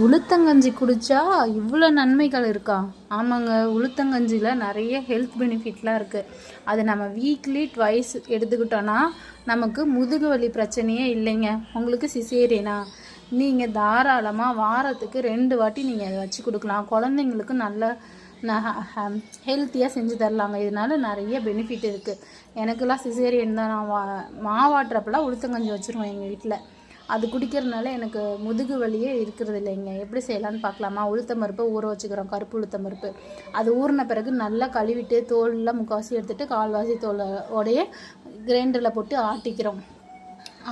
உளுத்தங்கஞ்சி குடிச்சா இவ்வளோ நன்மைகள் இருக்கா? ஆமாங்க உளுத்தங்கஞ்சியில் நிறைய ஹெல்த் பெனிஃபிட்லாம் இருக்குது அது நம்ம வீக்லி ட்வைஸ் எடுத்துக்கிட்டோன்னா நமக்கு முதுகு வலி பிரச்சனையே இல்லைங்க. உங்களுக்கு சிசேரியனா நீங்கள் தாராளமாக வாரத்துக்கு ரெண்டு வாட்டி நீங்கள் அதை வச்சு கொடுக்கலாம். குழந்தைங்களுக்கு நல்ல ஹெல்த்தியாக செஞ்சு தரலாங்க. இதனால நிறைய பெனிஃபிட் இருக்குது எனக்கெல்லாம் சிசேரியன் தான். நான் மா மாவாட்டுறப்பெல்லாம் உளுத்தங்கஞ்சி வச்சுருவேன் எங்கள் வீட்டில் அது குடிக்கிறதுனால எனக்கு முதுகு வலியே இருக்கிறது இல்லைங்க எப்படி செய்யலாம்னு பார்க்கலாமா? உளுத்தம் பருப்பை ஊற வச்சுக்கிறோம். கருப்பு உளுத்தம் பருப்பு. அது ஊறின பிறகு நல்லா கழுவிட்டு தோலில் முக்கால்வாசி எடுத்துகிட்டு கால்வாசி தோலோடைய உடைய கிரைண்டரில் போட்டு ஆட்டிக்கிறோம்.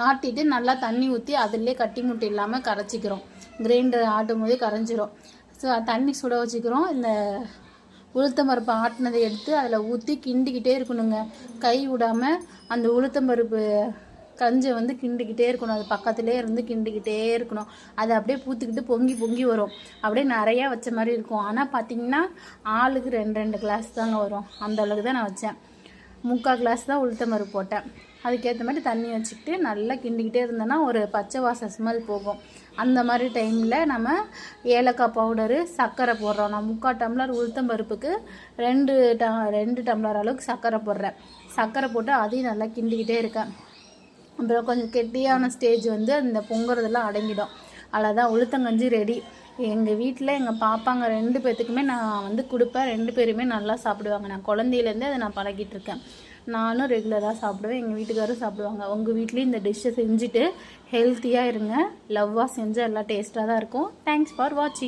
ஆட்டிட்டு நல்லா தண்ணி ஊற்றி அதிலே கட்டி முட்டை இல்லாமல் கரைச்சிக்கிறோம். கிரைண்டர் ஆட்டும் போதே கரைஞ்சிரும். ஸோ தண்ணி சுட வச்சுக்கிறோம். இந்த உளுத்தம் பருப்பு ஆட்டினதை எடுத்து அதில் ஊற்றி கிண்டிக்கிட்டே இருக்கணுங்க. கை விடாமல் அந்த உளுத்தம் பருப்பு கஞ்சை வந்து கிண்டிக்கிட்டே இருக்கணும். அது பக்கத்துலேயே இருந்து கிண்டிக்கிட்டே இருக்கணும். அது அப்படியே பூத்துக்கிட்டு பொங்கி பொங்கி வரும். அப்படியே நிறையா வச்ச மாதிரி இருக்கும். ஆனால் பார்த்தீங்கன்னா ஆளுக்கு ரெண்டு ரெண்டு கிளாஸ் தாங்க வரும். அந்த அளவுக்கு தான் நான் வச்சேன். முக்கால் கிளாஸ் தான் உளுத்தம் போட்டேன். அதுக்கேற்ற மாதிரி தண்ணி வச்சுக்கிட்டு நல்லா கிண்டிக்கிட்டே இருந்தேன்னா ஒரு பச்சை வாசம் ஸ்மெல் போகும். அந்த மாதிரி டைமில் நம்ம ஏலக்காய் பவுடரு சர்க்கரை போடுறோம். நான் முக்கால் டம்ளர் உளுத்தம் பருப்புக்கு ரெண்டு ட ரெண்டு டம்ளர் அளவுக்கு சர்க்கரை போடுறேன். சர்க்கரை போட்டு அதையும் நல்லா கிண்டிக்கிட்டே இருக்கேன். அப்புறம் கொஞ்சம் கெட்டியான ஸ்டேஜ் வந்து அந்த பொங்குறதெல்லாம் அடங்கிடும். அவ்வளோதான் உளுத்தங்கஞ்சி ரெடி எங்கள் வீட்டில் எங்கள் பாப்பாங்க ரெண்டு பேர்த்துக்குமே நான் வந்து கொடுப்பேன். ரெண்டு பேருமே நல்லா சாப்பிடுவாங்க. நான் குழந்தையிலேருந்தே அதை நான் பழகிட்டு இருக்கேன். நானும் ரெகுலராக சாப்பிடுவேன். எங்கள் வீட்டுக்காரும் சாப்பிடுவாங்க. உங்கள் வீட்லேயும் இந்த டிஷ்ஷை செஞ்சுட்டு ஹெல்த்தியாக இருங்க. லவ்வாக செஞ்சால் எல்லாம் டேஸ்ட்டாக தான் இருக்கும். தேங்க்ஸ் ஃபார் வாட்சிங்